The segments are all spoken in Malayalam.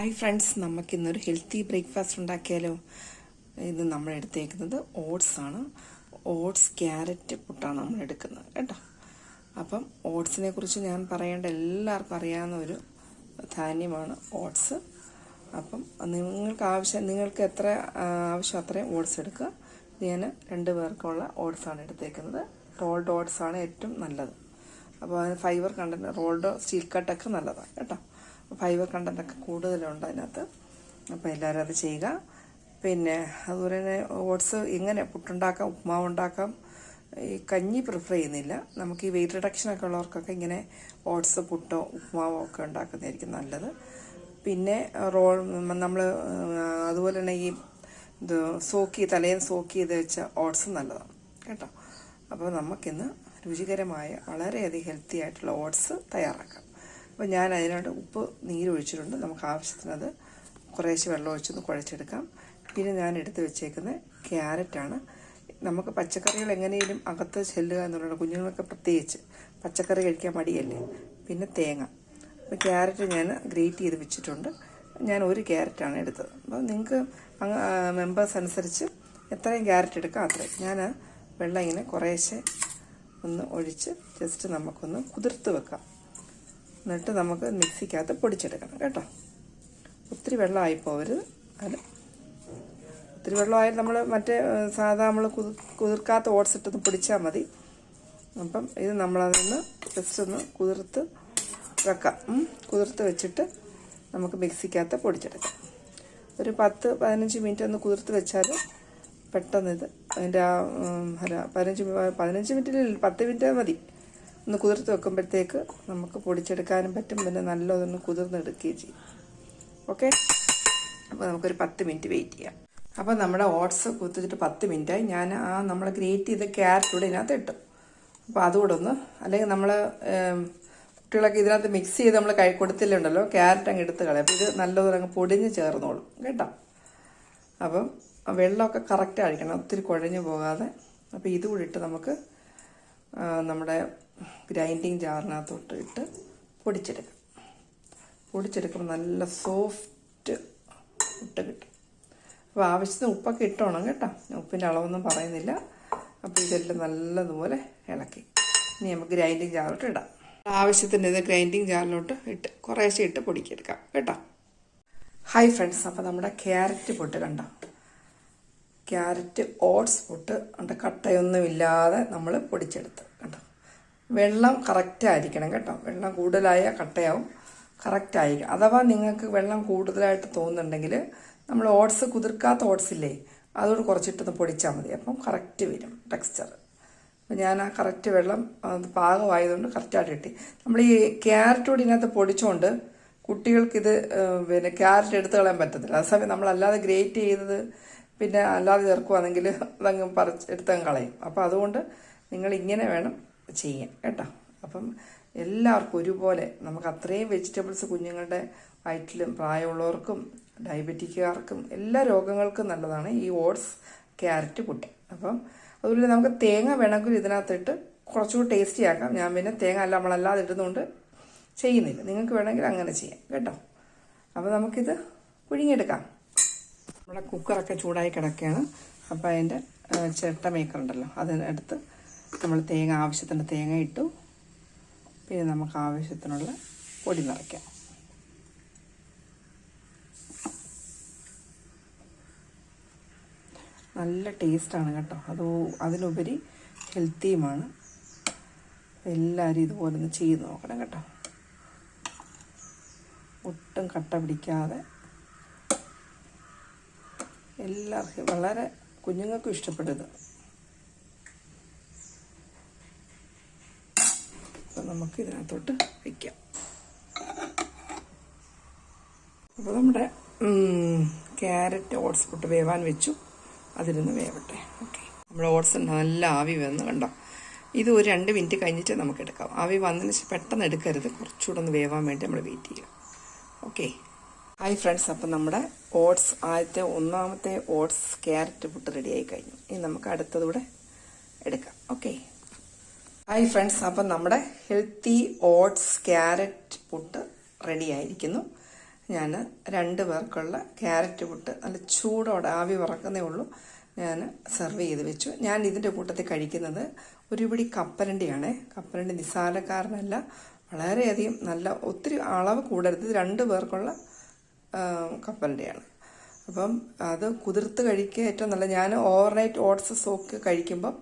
ഹായ് ഫ്രണ്ട്സ് നമുക്കിന്നൊരു ഹെൽത്തി ബ്രേക്ക്ഫാസ്റ്റ് ഉണ്ടാക്കിയാലോ? ഇത് നമ്മൾ എടുത്തേക്കുന്നത് ഓട്സ് ആണ്. ഓട്സ് ക്യാരറ്റ് പുട്ടാണ് നമ്മൾ എടുക്കുന്നത് കേട്ടോ. അപ്പം ഓട്സിനെ കുറിച്ച് ഞാൻ പറയേണ്ട എല്ലാവർക്കും അറിയാവുന്ന ഒരു ധാന്യമാണ് ഓട്സ് അപ്പം നിങ്ങൾക്ക് ആവശ്യം നിങ്ങൾക്ക് എത്ര ആവശ്യം അത്രയും ഓട്സ് എടുക്കുക. ഞാൻ രണ്ട് പേർക്കുള്ള ആണ് എടുത്തേക്കുന്നത്. റോൾഡ് ഓട്സ് ആണ് ഏറ്റവും നല്ലത്. അപ്പോൾ അതിന് ഫൈബർ കണ്ടന്റ് റോൾഡ് സ്റ്റീൽ കട്ടൊക്കെ നല്ലതാണ് കേട്ടോ. ഫൈബർ കണ്ടന്റ് ഒക്കെ കൂടുതലുണ്ട് അതിനകത്ത്. അപ്പോൾ എല്ലാവരും അത് ചെയ്യുക. പിന്നെ അതുപോലെ തന്നെ ഓട്സ് ഇങ്ങനെ പുട്ടുണ്ടാക്കാം ഉപ്മാവ് ഉണ്ടാക്കാം ഈ കഞ്ഞി പ്രിഫർ ചെയ്യുന്നില്ല. നമുക്ക് ഈ വെയിറ്റ് റിഡക്ഷൻ ഒക്കെ ഉള്ളവർക്കൊക്കെ ഇങ്ങനെ ഓട്സ് പുട്ടോ ഉപ്മാവോ ഒക്കെ ഉണ്ടാക്കുന്നതായിരിക്കും നല്ലത്. പിന്നെ റോൾ നമ്മൾ അതുപോലെ തന്നെ ഈ ഇത് സോക്ക് തലേന്ന് സോക്ക് ചെയ്ത് വെച്ച ഓട്സ് നല്ലതാണ്. കേട്ടോ? അപ്പോൾ നമുക്കിന്ന് രുചികരമായ വളരെയധികം ഹെൽത്തി ആയിട്ടുള്ള ഓട്സ് തയ്യാറാക്കാം. അപ്പോൾ ഞാൻ അതിനോട് ഉപ്പ് നീരൊഴിച്ചിട്ടുണ്ട് നമുക്ക് ആവശ്യത്തിനത് കുറേശ്ശെ വെള്ളം ഒഴിച്ചൊന്ന് കുഴച്ചെടുക്കാം. പിന്നെ ഞാൻ എടുത്ത് വെച്ചേക്കുന്നത് ക്യാരറ്റാണ് നമുക്ക് പച്ചക്കറികൾ എങ്ങനെയും അകത്ത് ചെല്ലുക എന്നുള്ളത് കുഞ്ഞുങ്ങൾക്ക് പ്രത്യേകിച്ച്. പച്ചക്കറി കഴിക്കാൻ മടിയല്ലേ? പിന്നെ തേങ്ങ. അപ്പോൾ ക്യാരറ്റ് ഞാൻ ഗ്രേറ്റ് ചെയ്ത് വെച്ചിട്ടുണ്ട്. ഞാൻ ഒരു ക്യാരറ്റാണ് എടുത്തത്. അപ്പോൾ നിങ്ങൾക്ക് മെമ്പേഴ്സ് അനുസരിച്ച് എത്രയും ക്യാരറ്റ് എടുക്കാം അത്രയും ഞാൻ വെള്ളം ഇങ്ങനെ കുറേശ്ശെ ഒന്ന് ഒഴിച്ച് ജസ്റ്റ് നമുക്കൊന്ന് കുതിർത്ത് വെക്കാം. എന്നിട്ട് നമുക്ക് മിക്സിക്കകത്ത് പൊടിച്ചെടുക്കണം കേട്ടോ. ഒത്തിരി വെള്ളമായി പോകരുത് അത് ഒത്തിരി വെള്ളമായാലും നമ്മൾ മറ്റേ സാധാ നമ്മൾ കുതിർ കുതിർക്കാത്ത ഓട്സ് ഇട്ടൊന്ന് പൊടിച്ചാൽ മതി. അപ്പം ഇത് നമ്മളതൊന്ന് ജസ്റ്റ് ഒന്ന് കുതിർത്ത് വെക്കാം. കുതിർത്ത് വെച്ചിട്ട് നമുക്ക് മിക്സിക്കകത്ത് പൊടിച്ചെടുക്കാം. ഒരു പത്ത് പതിനഞ്ച് മിനിറ്റ് ഒന്ന് കുതിർത്ത് വെച്ചാൽ പെട്ടെന്ന് ഇത് അതിന്റെ ആ പതിനഞ്ച് പതിനഞ്ച് മിനിറ്റിൽ പത്ത് മിനിറ്റ് മതി. ഒന്ന് കുതിർത്ത് വെക്കുമ്പോഴത്തേക്ക് നമുക്ക് പൊടിച്ചെടുക്കാനും പറ്റും. പിന്നെ നല്ലതൊന്ന് കുതിർന്നെടുക്കുകയും ചെയ്യും. ഓക്കെ? അപ്പോൾ നമുക്കൊരു പത്ത് മിനിറ്റ് വെയിറ്റ് ചെയ്യാം. അപ്പോൾ നമ്മുടെ ഓട്സ് കുത്തിച്ചിട്ട് പത്ത് മിനിറ്റായി ഞാൻ ആ നമ്മൾ ഗ്രേറ്റ് ചെയ്ത ക്യാരറ്റ് കൂടെ ഇതിനകത്ത് ഇട്ടു. അപ്പോൾ അതുകൂടെ ഒന്ന് അല്ലെങ്കിൽ നമ്മൾ കുട്ടികളൊക്കെ ഇതിനകത്ത് മിക്സ് ചെയ്ത് നമ്മൾ കൈ കൊടുത്തില്ലുണ്ടല്ലോ ക്യാരറ്റ് അങ്ങ് എടുത്ത് കളയും. അപ്പോൾ ഇത് നല്ലതുപോലെ അങ്ങ് പൊടിഞ്ഞ് ചേർന്നോളും. കേട്ടോ? അപ്പം വെള്ളമൊക്കെ കറക്റ്റ് അഴിക്കണം ഒത്തിരി കുഴഞ്ഞു പോകാതെ. അപ്പോൾ ഇതുകൂടി ഇട്ട് നമുക്ക് നമ്മുടെ ഗ്രൈൻഡിങ് ജാറിനകത്തോട്ട് ഇട്ട് പൊടിച്ചെടുക്കുക പൊടിച്ചെടുക്കുമ്പോൾ നല്ല സോഫ്റ്റ് പുട്ട് കിട്ടും. അപ്പോൾ ആവശ്യത്തിന് ഉപ്പൊക്കെ ഇട്ടോണം കേട്ടോ. ഉപ്പിന്റെ അളവൊന്നും പറയുന്നില്ല. അപ്പോൾ ഇതെല്ലാം നല്ലതുപോലെ ഇളക്കി. ഇനി നമുക്ക് ഗ്രൈൻഡിങ് ജാറിലോട്ട് ഇടാം. ആവശ്യത്തിന് ഇത് ഗ്രൈൻഡിങ് ജാറിലോട്ട് ഇട്ട് കുറേശ്ശെ ഇട്ട് പൊടിക്കെടുക്കാം കേട്ടോ. ഹായ് ഫ്രണ്ട്സ് അപ്പോൾ നമ്മുടെ ക്യാരറ്റ് പൊട്ട് കണ്ടോ? ക്യാരറ്റ് ഓട്സ് പുട്ട് ഉണ്ട് കട്ടയൊന്നുമില്ലാതെ നമ്മൾ പൊടിച്ചെടുത്ത് കേട്ടോ വെള്ളം കറക്റ്റ് ആയിരിക്കണം കേട്ടോ. വെള്ളം കൂടുതലായ കട്ടയാവും കറക്റ്റായിരിക്കും അഥവാ നിങ്ങൾക്ക് വെള്ളം കൂടുതലായിട്ട് തോന്നുന്നുണ്ടെങ്കിൽ നമ്മൾ ഓട്സ് കുതിർക്കാത്ത ഓട്സ് ഇല്ലേ അതോട് കുറച്ചിട്ടൊന്ന് പൊടിച്ചാൽ മതി. അപ്പം കറക്റ്റ് വരും ടെക്സ്ചർ അപ്പം ഞാൻ ആ കറക്റ്റ് വെള്ളം പാകമായതുകൊണ്ട് കറക്റ്റായിട്ട് കിട്ടി. നമ്മൾ ഈ ക്യാരറ്റ് കൂടി ഇതിനകത്ത് പൊടിച്ചുകൊണ്ട് കുട്ടികൾക്കിത് പിന്നെ ക്യാരറ്റ് എടുത്ത് കളയാൻ പറ്റത്തില്ല. അതേസമയം നമ്മളല്ലാതെ ഗ്രേറ്റ് ചെയ്തത് പിന്നെ അല്ലാതെ ചേർക്കുവാണെങ്കിൽ അതങ്ങ് പറിച്ച് എടുത്തങ്ങ് കളയും. അപ്പോൾ അതുകൊണ്ട് നിങ്ങൾ ഇങ്ങനെ വേണം ചെയ്യാൻ കേട്ടോ? അപ്പം എല്ലാവർക്കും ഒരുപോലെ നമുക്ക് അത്രയും വെജിറ്റബിൾസ് കുഞ്ഞുങ്ങളുടെ വയറ്റിലും പ്രായമുള്ളവർക്കും ഡയബറ്റിക്കാർക്കും എല്ലാ രോഗങ്ങൾക്കും നല്ലതാണ് ഈ ഓട്സ് ക്യാരറ്റ് പുട്ട്. അപ്പം അതുപോലെ നമുക്ക് തേങ്ങ വേണമെങ്കിൽ ഇതിനകത്തിട്ട് കുറച്ചുകൂടി ടേസ്റ്റി ആക്കാം. ഞാൻ പിന്നെ തേങ്ങ അല്ല നമ്മളല്ലാതെ ഇടുന്നുകൊണ്ട് ചെയ്യുന്നില്ല. നിങ്ങൾക്ക് വേണമെങ്കിൽ അങ്ങനെ ചെയ്യാം കേട്ടോ? അപ്പോൾ നമുക്കിത് പുഴുങ്ങിയെടുക്കാം. നമ്മുടെ കുക്കറൊക്കെ ചൂടായി കിടക്കുകയാണ്. അപ്പോൾ അതിന്റെ ചിരട്ട മേക്കർ ഉണ്ടല്ലോ അതിനടുത്ത് നമ്മൾ തേങ്ങ ആവശ്യത്തിന് തേങ്ങ ഇട്ടു. പിന്നെ നമുക്ക് ആവശ്യത്തിനുള്ള പൊടി നിറയ്ക്കാം. നല്ല ടേസ്റ്റാണ് കേട്ടോ. അത് അതിലുപരി ഹെൽത്തിയുമാണ്. എല്ലാവരും ഇതുപോലെ ഒന്ന് ചെയ്ത് നോക്കണം കേട്ടോ. ഒട്ടും കട്ട പിടിക്കാതെ എല്ലാവർക്കും വളരെ കുഞ്ഞുങ്ങൾക്കും ഇഷ്ടപ്പെട്ടത്. അപ്പം നമുക്ക് ഇതിനകത്തോട്ട് വയ്ക്കാം അപ്പോൾ നമ്മുടെ ക്യാരറ്റ് ഓട്സ് പൊട്ട് വേവാൻ വെച്ചു. അതിരുന്ന് വേവട്ടെ. ഓക്കെ. നമ്മുടെ ഓട്സ് നല്ല ആവി വന്ന് കണ്ടോ? ഇത് ഒരു രണ്ട് മിനിറ്റ് കഴിഞ്ഞിട്ട് നമുക്ക് എടുക്കാം. ആവി വന്നതിന് പെട്ടെന്ന് എടുക്കരുത്. കുറച്ചുകൂടെ ഒന്ന് വേവാൻ വേണ്ടി നമ്മൾ വെയിറ്റ് ചെയ്യുക ഓക്കെ. ഹായ് ഫ്രണ്ട്സ് അപ്പം നമ്മുടെ ഓട്സ് ആദ്യത്തെ ഒന്നാമത്തെ ഓട്സ് ക്യാരറ്റ് പുട്ട് റെഡിയായി കഴിഞ്ഞു. ഇനി നമുക്ക് അടുത്തതൂടെ എടുക്കാം. ഓക്കെ ഹായ് ഫ്രണ്ട്സ് അപ്പം നമ്മുടെ ഹെൽത്തി ഓട്സ് ക്യാരറ്റ് പുട്ട് റെഡിയായിരിക്കുന്നു ഞാൻ രണ്ട് പേർക്കുള്ള ക്യാരറ്റ് പുട്ട് നല്ല ചൂടോടെ ആവി വറക്കുന്നേ ഉള്ളൂ. ഞാൻ സെർവ് ചെയ്ത് വെച്ചു. ഞാൻ ഇതിന്റെ കൂട്ടത്തിൽ കഴിക്കുന്നത് ഒരു പിടി കപ്പലണ്ടിയാണേ. കപ്പലണ്ടി നിസ്സാരക്കാരനല്ല. വളരെയധികം നല്ല ഒത്തിരി അളവ് കൂടരുത്. രണ്ട് പേർക്കുള്ള ആ, കപ്പലണ്ടിയാണ്. അപ്പം അത് കുതിർത്ത് കഴിക്കുക ഏറ്റവും നല്ല ഞാൻ ഓവർനൈറ്റ് ഓട്സ് സോക്ക് കഴിക്കുമ്പം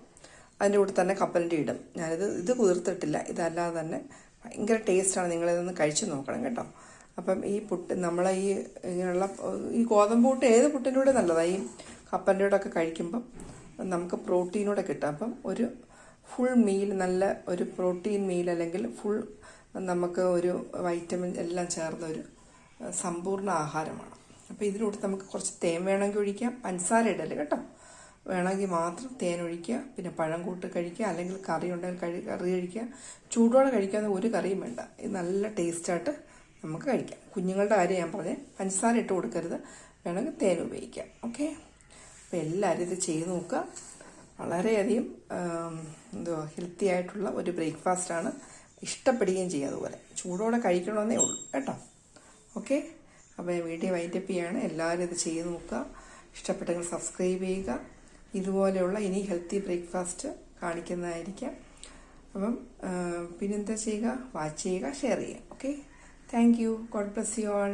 അതിന്റെ കൂടെ തന്നെ കപ്പലിന്റെ ഇടും. ഞാനിത് ഇത് കുതിർത്തിട്ടില്ല. ഇതല്ലാതെ തന്നെ ഭയങ്കര ടേസ്റ്റാണ് നിങ്ങളിതൊന്ന് കഴിച്ചു നോക്കണം കേട്ടോ. അപ്പം ഈ പുട്ട് നമ്മളെ ഈ ഇങ്ങനെയുള്ള ഈ ഗോതമ്പ് പുട്ട് ഏത് പുട്ടിന്റെ കൂടെ നല്ലതാണ് ഈ കപ്പലിന്റെ കൂടെ ഒക്കെ കഴിക്കുമ്പം നമുക്ക് പ്രോട്ടീനൂടെ കിട്ടും. അപ്പം ഒരു ഫുൾ മീൽ നല്ല ഒരു പ്രോട്ടീൻ മീൽ അല്ലെങ്കിൽ ഫുൾ നമുക്ക് ഒരു വൈറ്റമിൻ എല്ലാം ചേർന്ന ഒരു സമ്പൂർണ ആഹാരമാണ്. അപ്പോൾ ഇതിലൂടെ നമുക്ക് കുറച്ച് തേൻ വേണമെങ്കിൽ ഒഴിക്കാം. പഞ്ചസാര ഇടൽ കേട്ടോ. വേണമെങ്കിൽ മാത്രം തേൻ ഒഴിക്കുക. പിന്നെ പഴം കൂട്ട് കഴിക്കുക. അല്ലെങ്കിൽ കറി ഉണ്ടെങ്കിൽ കഴി കറി കഴിക്കുക. ചൂടോടെ കഴിക്കാതെ ഒരു കറിയും വേണ്ട. ഇത് നല്ല ടേസ്റ്റായിട്ട് നമുക്ക് കഴിക്കാം. കുഞ്ഞുങ്ങളുടെ കാര്യം ഞാൻ പറഞ്ഞേ. പഞ്ചസാര ഇട്ട് കൊടുക്കരുത്. വേണമെങ്കിൽ തേൻ ഉപയോഗിക്കാം. ഓക്കെ അപ്പോൾ എല്ലാവരും ഇത് ചെയ്ത് നോക്കുക. വളരെയധികം എന്തുവാ ഹെൽത്തി ആയിട്ടുള്ള ഒരു ബ്രേക്ക്ഫാസ്റ്റാണ് ഇഷ്ടപ്പെടുകയും ചെയ്യുക അതുപോലെ. ചൂടോടെ കഴിക്കണമെന്നേ ഉള്ളൂ. കേട്ടോ. ഓക്കെ? അപ്പോൾ ഞാൻ വീഡിയോ വൈൻഡപ്പ് ചെയ്യാണ്. എല്ലാവരും ഇത് ചെയ്ത് നോക്കുക. ഇഷ്ടപ്പെട്ടെങ്കിൽ സബ്സ്ക്രൈബ് ചെയ്യുക. ഇതുപോലെയുള്ള ഇനി ഹെൽത്തി ബ്രേക്ക്ഫാസ്റ്റ് കാണിക്കുന്നതായിരിക്കാം. അപ്പം പിന്നെന്താ ചെയ്യുക? വാച്ച് ചെയ്യുക ഷെയർ ചെയ്യുക. Okay? Thank you God bless you all